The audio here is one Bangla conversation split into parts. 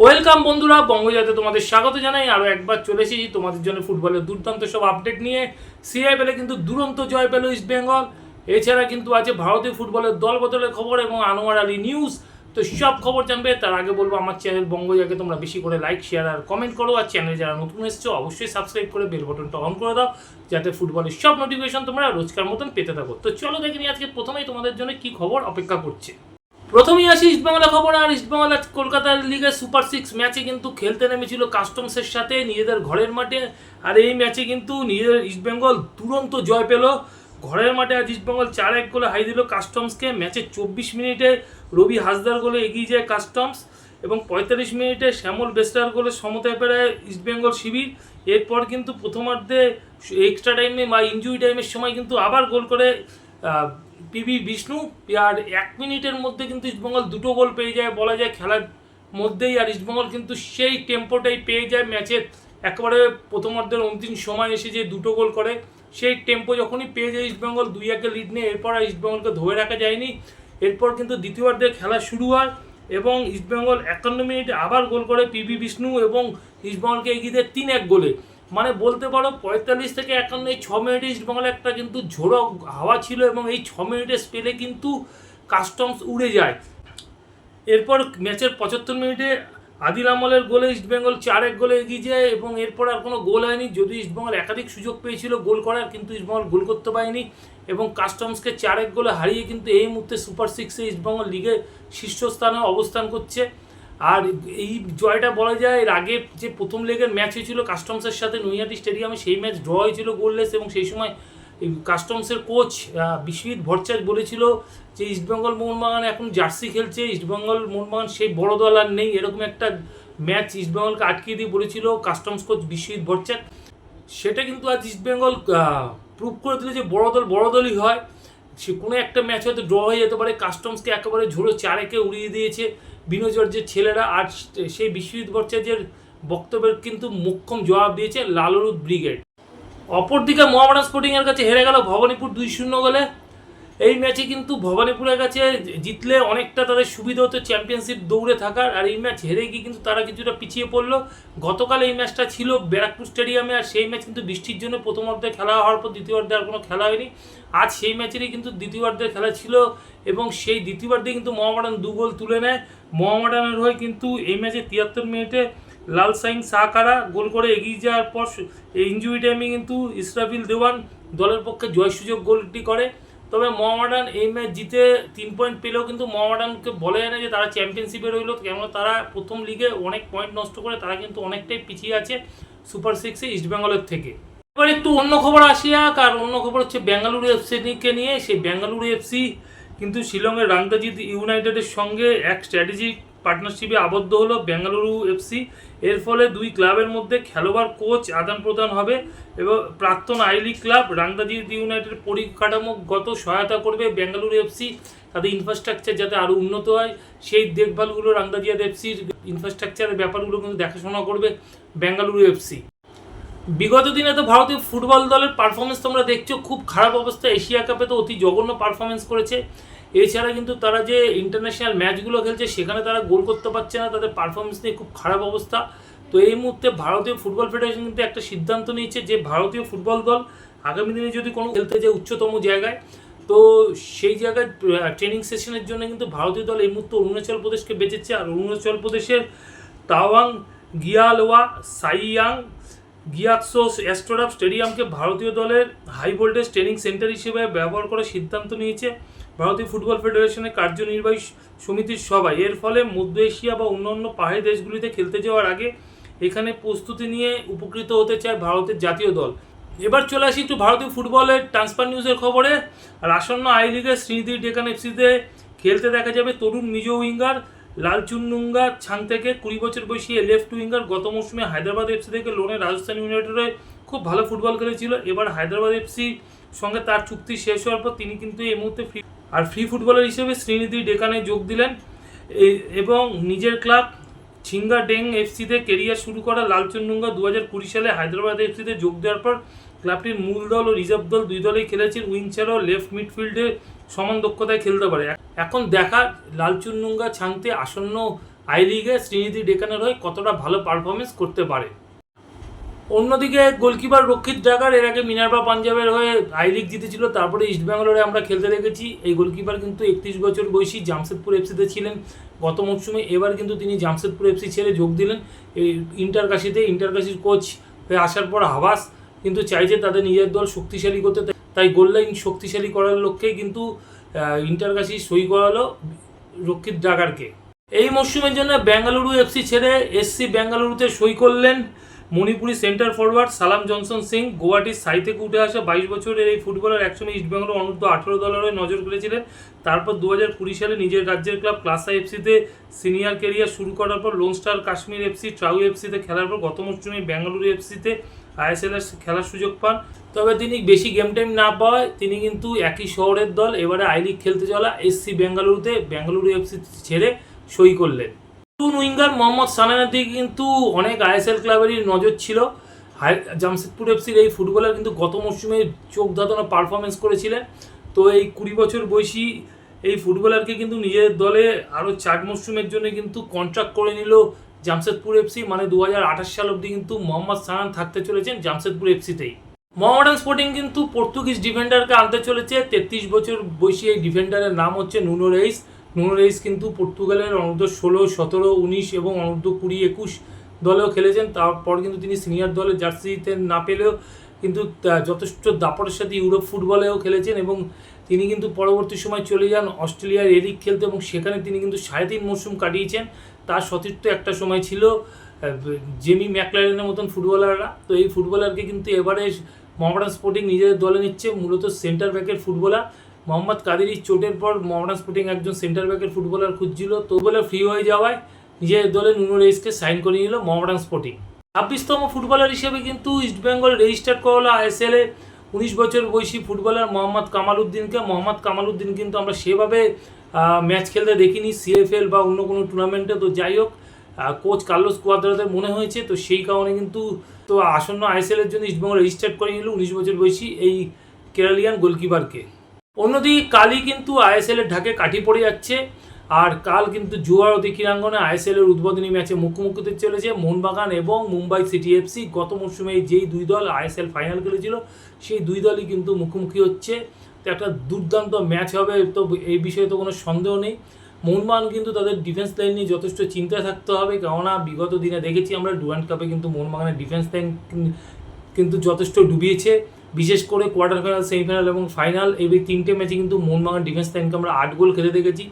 ওয়েলকাম বন্ধুরা বঙ্গজাতে তোমাদের স্বাগত জানাই। আরও একবার চলে এসেছি তোমাদের জন্য ফুটবলের দুর্দান্ত সব আপডেট নিয়ে। সিআইপিএলে কিন্তু দুরন্ত জয় পেল ইস্ট বেঙ্গল। এছাড়া কিন্তু আছে ভারতীয় ফুটবলের দল বদলের খবর এবং আনোয়ার আলী নিউজ তো সব খবর জানবে, তার আগে বলব, আমার চ্যানেল বঙ্গজাকে তোমরা বেশি করে লাইক শেয়ার আর কমেন্ট করো। আর চ্যানেলে যারা নতুন এসছো, অবশ্যই সাবস্ক্রাইব করে বেল বাটনটা অন করে দাও, যাতে ফুটবলের সব নোটিফিকেশন তোমরা রোজকার মতন পেতে থাকো। তো চলো দেখে নিই আজকে প্রথমেই তোমাদের জন্য কি খবর অপেক্ষা করছে। প্রথমেই আসি ইস্টবাংলা খবর, আর ইস্টবাংলা কলকাতার লিগের সুপার সিক্স ম্যাচে কিন্তু খেলতে নেমেছিল কাস্টমসের সাথে নিজেদের ঘরের মাঠে। আর এই ম্যাচে কিন্তু নিজেদের ইস্টবেঙ্গল দুরন্ত জয় পেল। ঘরের মাঠে আজ ইস্টবেঙ্গল চার এক গোলে হাই দিল কাস্টমসকে ম্যাচে চব্বিশ মিনিটে রবি হাসদার গোলে এগিয়ে যায় কাস্টমস এবং পঁয়তাল্লিশ মিনিটে শ্যামল বেস্টার গোলে সমতায় পেরায় ইস্টবেঙ্গল শিবির। এরপর কিন্তু প্রথমার্ধে এক্সট্রা টাইমে বা ইনজুরি টাইমের সময় কিন্তু আবার গোল করে পিবি বিষ্ণু, আর এক মিনিটের মধ্যে কিন্তু ইস্টবেঙ্গল দুটো গোল পেয়ে যায়, বলা যায় খেলার মধ্যেই, আর ইস্টবেঙ্গল কিন্তু সেই টেম্পোটাই পেয়ে যায় ম্যাচের একেবারে প্রথমার্ধের অন্তিম সময় এসে যে দুটো গোল করে, সেই টেম্পো যখনই পেয়ে যায় ইস্টবেঙ্গল দুই একে লিড নিয়ে, এরপর আর ইস্টবেঙ্গলকে ধরে রাখা যায়নি। এরপর কিন্তু দ্বিতীয়ার্ধে খেলা শুরু হয় এবং ইস্টবেঙ্গল একান্ন মিনিটে আবার গোল করে পিবি বিষ্ণু এবং ইস্টবেঙ্গলকে এগিয়ে দেয় তিন এক গোলে। মানে বলতে পারো পঁয়তাল্লিশ থেকে একান্ন, এই ছ মিনিটে ইস্টবেঙ্গলে একটা কিন্তু ঝোড়ো হাওয়া ছিল এবং এই ছ মিনিটের স্পেলে কিন্তু কাস্টমস উড়ে যায়। এরপর ম্যাচের পঁচাত্তর মিনিটে আদিল আমলের গোলে ইস্টবেঙ্গল চার এক গোলে এগিয়ে যায় এবং এরপর আর কোনো গোল হয়নি। যদি ইস্টবেঙ্গল একাধিক সুযোগ পেয়েছিল গোল করার, কিন্তু ইস্টবেঙ্গল গোল করতে পারেনি এবং কাস্টমসকে চার এক গোলে হারিয়ে কিন্তু এই মুহূর্তে সুপার সিক্সে ইস্টবেঙ্গল লিগে শীর্ষস্থানে অবস্থান করছে। আর এই জয়টা বলা যায়, এর আগে যে প্রথম লেগের ম্যাচ হয়েছিল কাস্টমসের সাথে নৈহাটি স্টেডিয়ামে সেই ম্যাচ ড্র হয়েছিল গোললেস এবং সেই সময় কাস্টমসের কোচ বিশ্বজিৎ ভট্টাচার্য বলেছিল যে ইস্টবেঙ্গল মোহনবাগান এখন জার্সি খেলছে ইস্টবেঙ্গল মোহনবাগান সেই বড় দল আর নেই, এরকম একটা ম্যাচ ইস্টবেঙ্গলকে আটকিয়ে দিয়ে বলেছিল কাস্টমস কোচ বিশ্বজিৎ ভট্টাচার্য। সেটা কিন্তু আজ ইস্টবেঙ্গল প্রুভ করে দিল যে বড় দল বড় দলই হয়। সে কোনো একটা ম্যাচ হয়তো ড্র হয়ে যেতে পারে। কাস্টমসকে একেবারে ঝোড়ো চারেকে উড়িয়ে দিয়েছে বিনোজর্যের ছেলেরা। আর সেই বিশ্বজিৎ ভট্টাচার্যের বক্তব্যের কিন্তু মোক্ষম জবাব দিয়েছে লালরুদ ব্রিগেড। অপরদিকে মোহামেডান স্পোর্টিংয়ের কাছে হেরে গেল ভবানীপুর দুই শূন্য গোলে। এই ম্যাচে কিন্তু ভবানীপুরের কাছে জিতলে অনেকটা তাদের সুবিধা হতো চ্যাম্পিয়নশিপ দৌড়ে থাকার। আর এই ম্যাচ হেরে গিয়ে কিন্তু তারা কিছুটা পিছিয়ে পড়ল। গতকাল এই ম্যাচটা ছিল ব্যারাকপুর স্টেডিয়ামে আর সেই ম্যাচ কিন্তু বৃষ্টির জন্য প্রথম অর্ধে খেলা হওয়ার পর দ্বিতীয়ার্ধে আর কোনো খেলা হয়নি। আজ সেই ম্যাচেরই কিন্তু দ্বিতীয়ার্ধের খেলা ছিল এবং সেই দ্বিতীয়ার্ধে কিন্তু মোহামেডান দু গোল তুলে নেয়। মোহামেডানের হয়ে কিন্তু এই ম্যাচে তিয়াত্তর মিনিটে লাল সাইং সাহাকারা গোল করে এগিয়ে যাওয়ার পর ইঞ্জুরি টাইমে কিন্তু ইসরাফিল দেওয়ান দলের পক্ষে জয় সুযোগ গোলটি করে। তবে মোহামেডান এই ম্যাচ জিতে তিন পয়েন্ট পেলেও কিন্তু মোহামেডানকে বলে না যে তারা চ্যাম্পিয়নশিপে রইল, কেননা তারা প্রথম লিগে অনেক পয়েন্ট নষ্ট করে তারা কিন্তু অনেকটাই পিছিয়ে আছে সুপার সিক্সে ইস্টবেঙ্গলের থেকে। এবার একটু অন্য খবর আসি যাক আর অন্য খবর হচ্ছে বেঙ্গালুরু এফসিকে নিয়ে। সেই বেঙ্গালুরু এফসি কিন্তু শিলংয়ের রাংদাজিৎ ইউনাইটেডের সঙ্গে এক স্ট্র্যাটেজিক পার্টনারশিপে আবদ্ধ হলো বেঙ্গালুরু এফসি এর ফলে দুই ক্লাবের মধ্যে খেলোয়াড় কোচ আদান প্রদান হবে এবং প্রাক্তন I league club Rangdajied United পরিকাঠামোগত সহায়তা করবে বেঙ্গালুরু এফসি তাদের ইনফ্রাস্ট্রাকচার যাতে আরও উন্নত হয়, সেই দেখভালগুলো রাংদাজিয়াদ এফসির ইনফ্রাস্ট্রাকচারের ব্যাপারগুলো কিন্তু দেখাশোনা করবে বেঙ্গালুরু এফসি বিগত দিনে তো ভারতীয় ফুটবল দলের পারফরমেন্স তোমরা দেখছ, খুব খারাপ অবস্থা। এশিয়া কাপে তো অতি জঘন্য পারফরমেন্স করেছে। এছাড়া কিন্তু তারা যে ইন্টারন্যাশনাল ম্যাচগুলো খেলছে, সেখানে তারা গোল করতে পারছে না, তাদের পারফরমেন্স নিয়ে খুব খারাপ অবস্থা। তো এই মুহূর্তে ভারতীয় ফুটবল ফেডারেশন কিন্তু একটা সিদ্ধান্ত নিয়েছে যে ভারতীয় ফুটবল দল আগামী দিনে যদি কোনো খেলতে যায় উচ্চতম জায়গায়, তো সেই জায়গায় ট্রেনিং সেশনের জন্য কিন্তু ভারতীয় দল এই মুহূর্তে অরুণাচল প্রদেশকে বেঁচেছে। আর অরুণাচল প্রদেশের তাওয়াং গিয়ালোয়া সাইয়াং, গিয়াকসো অ্যাস্ট্রোডাপ স্টেডিয়ামকে ভারতীয় দলের হাই ভোল্টেজ ট্রেনিং সেন্টার হিসেবে ব্যবহার করার সিদ্ধান্ত নিয়েছে। ভারতীয় ফুটবল ফেডারেশনের কার্যনির্বাহী সমিতির সবাই এর ফলে মধ্য এশিয়া বা অন্যান্য পাহাড়ি দেশগুলিতে খেলতে যাওয়ার আগে এখানে প্রস্তুতি নিয়ে উপকৃত হতে চায় ভারতের জাতীয় দল। এবার চলে আসি একটু ভারতীয় ফুটবলের ট্রান্সফার নিউজের খবরে। আর আসন্ন আই লিগের শ্রীনিধি ডেকান এফসিতে খেলতে দেখা যাবে তরুণ মিজো উইঙ্গার লালচুন্নুঙ্গা ছাং থেকে কুড়ি বছর বয়সী লেফট উইঙ্গার গত মৌসুমে হায়দ্রাবাদ এফসি থেকে লোনে রাজস্থান ইউনাইটেডে খুব ভালো ফুটবল খেলেছিল। এবার হায়দ্রাবাদ এফসি সঙ্গে তার চুক্তি শেষ হওয়ার পর তিনি কিন্তু এই মুহূর্তে আর ফ্রি ফুটবলার হিসেবে শ্রীনিধি ডেকানে যোগ দিলেন। এবং নিজের ক্লাব ছিঙ্গা ডেং এফসিতে কেরিয়ার শুরু করা লালচুন্নুঙ্গা দু হাজার কুড়ি সালে হায়দ্রাবাদ এফসিতে যোগ দেওয়ার পর ক্লাবটির মূল দল ও রিজার্ভ দল দুই দলেই খেলেছেন। উইং ছাড়াও লেফট মিডফিল্ডে সমান দক্ষতায় খেলতে পারে। এখন দেখা লালচুন্নুঙ্গা ছাংতে আসন্ন আই লিগে শ্রীনিধি ডেকানের হয়ে কতটা ভালো পারফরমেন্স করতে পারে। অন্যদিকে গোলকিপার রক্ষিত ডাকার এর আগে মিনারবা পাঞ্জাবের হয়ে আই লিগ জিতেছিল, তারপরে ইস্ট বেঙ্গলোরে আমরা খেলতে দেখেছি। এই গোলকিপার কিন্তু একত্রিশ বছর বয়সী জামশেদপুর এফসিতে ছিলেন। গত মরশুমে এবার কিন্তু তিনি জামশেদপুর এফসি ছেড়ে যোগ দিলেন। এই ইন্টারকাশিতে ইন্টারকাশির কোচ হয়ে আসার পর হাবাস কিন্তু চাইছে তাদের নিজের দল শক্তিশালী করতে। তাই গোল লাইন শক্তিশালী করার লক্ষ্যেই কিন্তু ইন্টারকাশি সই করালো রক্ষিত ডাকারকে এই মরশুমের জন্য বেঙ্গালুরু এফসি ছেড়ে এসসি বেঙ্গালুরুতে সই করলেন। Manipuri centre forward Salam Johnson Singh গোয়াটির SAI থেকে উঠে আসা বাইশ বছরের এই ফুটবলার একসময় ইস্টবেঙ্গল অনূর্ধ্ব আঠেরো দলের নজর কেড়েছিলেন তারপর দু হাজার কুড়ি সালে নিজের রাজ্যের ক্লাব ক্লাসা এফসিতে সিনিয়র ক্যারিয়ার শুরু করার পর lone star Kashmir FC TRAU এফসিতে খেলার পর গত মরশুমে বেঙ্গালুরু এফসিতে আইএসএল এর খেলার সুযোগ পান। তবে তিনি বেশি গেম টাইম না পাওয়ায় তিনি কিন্তু একই শহরের দল, এবারে আই লিগ খেলতে চলা এসসি বেঙ্গালুরুতে বেঙ্গালুরু এফসি ছেড়ে সই করলেন। নতুন উইঙ্গার মোহাম্মদ সানানের দিকে কিন্তু অনেক আইএসএল ক্লাবেরই নজর ছিল। জামশেদপুর এফসির এই ফুটবলার কিন্তু গত মরশুমে চোখ ধাঁধানো পারফরমেন্স করেছিলেন। তো এই কুড়ি বছর বয়সী এই ফুটবলারকে কিন্তু নিজের দলে আরও চার মরশুমের জন্য কিন্তু কন্ট্রাক্ট করে নিল জামশেদপুর এফসি। মানে দু হাজার আঠাশ সাল অবধি কিন্তু মোহাম্মদ সানান থাকতে চলেছেন জামশেদপুর এফসিতেই। মোহামেডান স্পোর্টিং কিন্তু পর্তুগিজ ডিফেন্ডারকে আনতে চলেছে। তেত্রিশ বছর বয়সী এই ডিফেন্ডারের নাম হচ্ছে নুনো রেইস। নুনো রেইস কিন্তু পর্তুগালের অনূর্ধ্ব ষোলো, সতেরো, উনিশ এবং অনূর্ধ্ব কুড়ি, একুশ দলেও খেলেছেন। তারপর কিন্তু তিনি সিনিয়র দলের জার্সিতে না পেলেও কিন্তু যথেষ্ট দাপটের সাথে ইউরোপ ফুটবলেও খেলেছেন এবং তিনি কিন্তু পরবর্তী সময় চলে যান অস্ট্রেলিয়ার এলিগ খেলতে এবং সেখানে তিনি কিন্তু সাড়ে তিন মরশুম কাটিয়েছেন। তার সতীর্থ একটা সময় ছিল জেমি ম্যাকলারেনের মতন ফুটবলাররা। তো এই ফুটবলারকে কিন্তু এবারে মোহামেডান স্পোর্টিং নিজেদের দলে নিচ্ছে, মূলত সেন্টার ব্যাকের ফুটবলার। মোহাম্মদ কাদেরি চোটের পর মোহামেডান স্পোর্টিং একজন সেন্টার ব্যাকের ফুটবলার খুঁজছিল। তো বলে ফ্রি হয়ে যাওয়ায় নিজের দলে নুনো রেইসকে সাইন করে নিল মোহামেডান স্পোর্টিং ছাব্বিশতম ফুটবলার হিসেবে কিন্তু ইস্টবেঙ্গল রেজিস্টার করল আইএসএল এ। উনিশ বছর বয়সী ফুটবলার মোহাম্মদ কামাল উদ্দিনকে মোহাম্মদ কামাল উদ্দিন কিন্তু আমরা সেভাবে ম্যাচ খেলতে দেখিনি সিএফএল বা অন্য কোনো টুর্নামেন্টে তো যাই হোক কোচ কার্লোস কুয়াদ্রাদের মনে হয়েছে। তো সেই কারণে কিন্তু, তো আসন্ন আইএসএল এর জন্য ইস্টবেঙ্গল রেজিস্টার করে নিল উনিশ বছর বয়সী এই কেরালিয়ান গোলকিপারকে অন্যদিকে কালই কিন্তু আইএসএল এর ঢাকে কাঠি পড়ে যাচ্ছে। আর কাল কিন্তু জুয়ার অতি ক্রীড়াঙ্গনে আইএসএল এর উদ্বোধনী ম্যাচে মুখোমুখি হতে চলেছে মোহনবাগান এবং মুম্বাই সিটি এফসি গত মরশুমে যেই দুই দল আইএসএল ফাইনাল খেলেছিল, সেই দুই দলই কিন্তু মুখোমুখি হচ্ছে। তো একটা দুর্দান্ত ম্যাচ হবে তো এই বিষয়ে তো কোনো সন্দেহ নেই। মোহনবাগান কিন্তু তাদের ডিফেন্স লাইন নিয়ে যথেষ্ট চিন্তায় থাকতে হবে। কেননা বিগত দিনে দেখেছি আমরা ডুরান্ট কাপে কিন্তু মোহনবাগানের ডিফেন্স লাইন কিন্তু যথেষ্ট ডুবিয়েছে। বিশেষ করে কোয়ার্টার ফাইনাল সেমিফাইনাল এবং ফাইনাল এই তিনটে ম্যাচে কিন্তু মোহনবাগান ডিফেন্স লাইনকে আমরা আট গোল খেলে দেখেছি।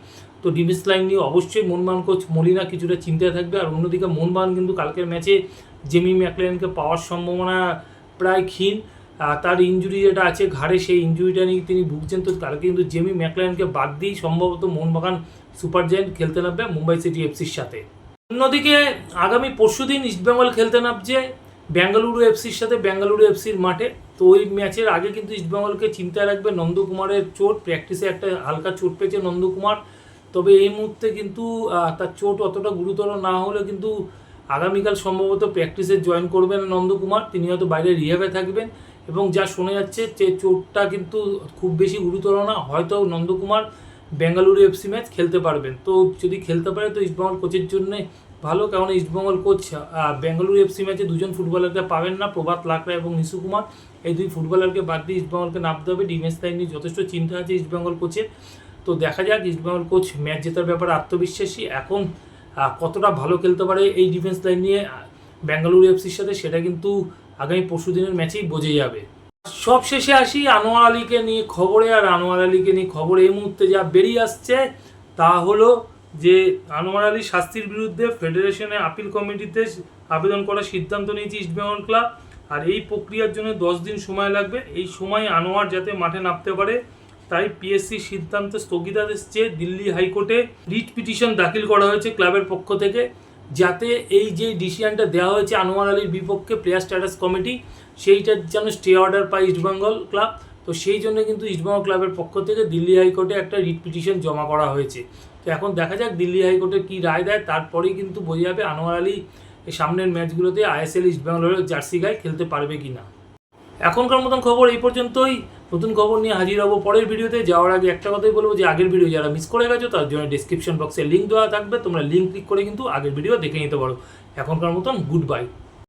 তো ডিফেন্স লাইন নিয়ে অবশ্যই মোহনবাগান কোচ মলিনা কিছুটা চিন্তায় থাকবে। আর অন্যদিকে মোহনবাগান কিন্তু কালকের ম্যাচে জেমি ম্যাকলেনকে পাওয়ার সম্ভাবনা প্রায় ক্ষীণ। তার ইঞ্জুরি যেটা আছে, ঘাড়ে সেই ইঞ্জুরিটা নিয়ে তিনি ভুগছেন। তো কালকে কিন্তু জেমি ম্যাকলেনকে বাদ দিয়েই সম্ভবত মোহনবাগান সুপার জায়েন্ট খেলতে নামবে মুম্বাই সিটি এফসির সাথে। অন্যদিকে আগামী পরশুদিন ইস্টবেঙ্গল খেলতে নামছে বেঙ্গালুরু এফসির সাথে, বেঙ্গালুরু এফসির মাঠে। তো ওই ম্যাচের আগে কিন্তু ইস্টবেঙ্গলকে চিন্তায় রাখবে নন্দকুমারের চোট। প্র্যাকটিসে একটা হালকা চোট পেয়েছে নন্দকুমার। তবে এই মুহূর্তে কিন্তু তার চোট অতটা গুরুতর না হলে কিন্তু আগামীকাল সম্ভবত প্র্যাকটিসে জয়েন করবেন নন্দকুমার। তিনি হয়তো বাইরে রিহাবে থাকবেন এবং যা শোনা যাচ্ছে যে চোটটা কিন্তু খুব বেশি গুরুতর না, হয়তো নন্দকুমার বেঙ্গালুরু এফসি ম্যাচ খেলতে পারবেন। তো যদি খেলতে পারে তো ইস্টবেঙ্গল কোচের জন্য ভালো কারণ ইস্টবেঙ্গল কোচ বেঙ্গালুরু এফসি ম্যাচে দুজন ফুটবলারকে পাবেন না, প্রভাত লাকড়া এবং নিশু কুমার। এই দুই ফুটবলারকে বাদ দিয়ে ইস্টবেঙ্গলকে নামতে হবে। ডিফেন্স লাইন নিয়ে যথেষ্ট চিন্তা আছে ইস্টবেঙ্গল কোচের তো দেখা যাক ইস্টবেঙ্গল কোচ ম্যাচ জেতার ব্যাপারে আত্মবিশ্বাসী এখন কতটা ভালো খেলতে পারে এই ডিফেন্স লাইন নিয়ে বেঙ্গালুরু এফসির সাথে সেটা কিন্তু আগামী পরশু দিনের ম্যাচেই বোঝে যাবে। সব শেষে আসি আনোয়ার আলীকে নিয়ে খবরে, আর আনোয়ার আলীকে নিয়ে খবরে এই মুহূর্তে যা বেরিয়ে আসছে তা হলো যে আনোয়ার আলী শাস্তির বিরুদ্ধে ফেডারেশনে আপিল কমিটিতে আবেদন করার সিদ্ধান্ত নিয়েছে ইস্টবেঙ্গল ক্লাব আর এই প্রক্রিয়ার জন্য দশ দিন সময় লাগবে। এই সময় আনোয়ার যাতে মাঠে নামতে পারে, তাই পিএসসি সিদ্ধান্তে স্থগিতাদেশ চেয়ে দিল্লি হাইকোর্টে রিট পিটিশন দাখিল করা হয়েছে ক্লাবের পক্ষ থেকে। যাতে এই যে ডিসিশনটা দেওয়া হয়েছে আনোয়ার আলীর বিপক্ষে প্লেয়ার স্ট্যাটাস কমিটি সেইটার যেন স্টে অর্ডার পায় ইস্টবেঙ্গল ক্লাব তো সেই জন্য কিন্তু ইস্টবেঙ্গল ক্লাবের পক্ষ থেকে দিল্লি হাইকোর্টে একটা রিট পিটিশন জমা করা হয়েছে। তো এখন দেখা যাক দিল্লি হাইকোর্টে কী রায় দেয়। তারপরেই কিন্তু বোঝা যাবে আনোয়ার আলী সামনের ম্যাচগুলোতে আইএসএল ইস্টবেঙ্গলের জার্সি গায়ে খেলতে পারবে কি না এখনকার মতন খবর এই পর্যন্তই। নতুন খবর নিয়ে হাজির হব পরের ভিডিওতে। যাওয়ার আগে একটা কথাই বলব যে, আগের ভিডিও যারা মিস করে গেছো, তার জন্য ডিসক্রিপশন বক্সে লিঙ্ক দেওয়া থাকবে। তোমরা লিঙ্ক ক্লিক করে কিন্তু আগের ভিডিও দেখে নিতে পারো। এখনকার মতন গুড বাই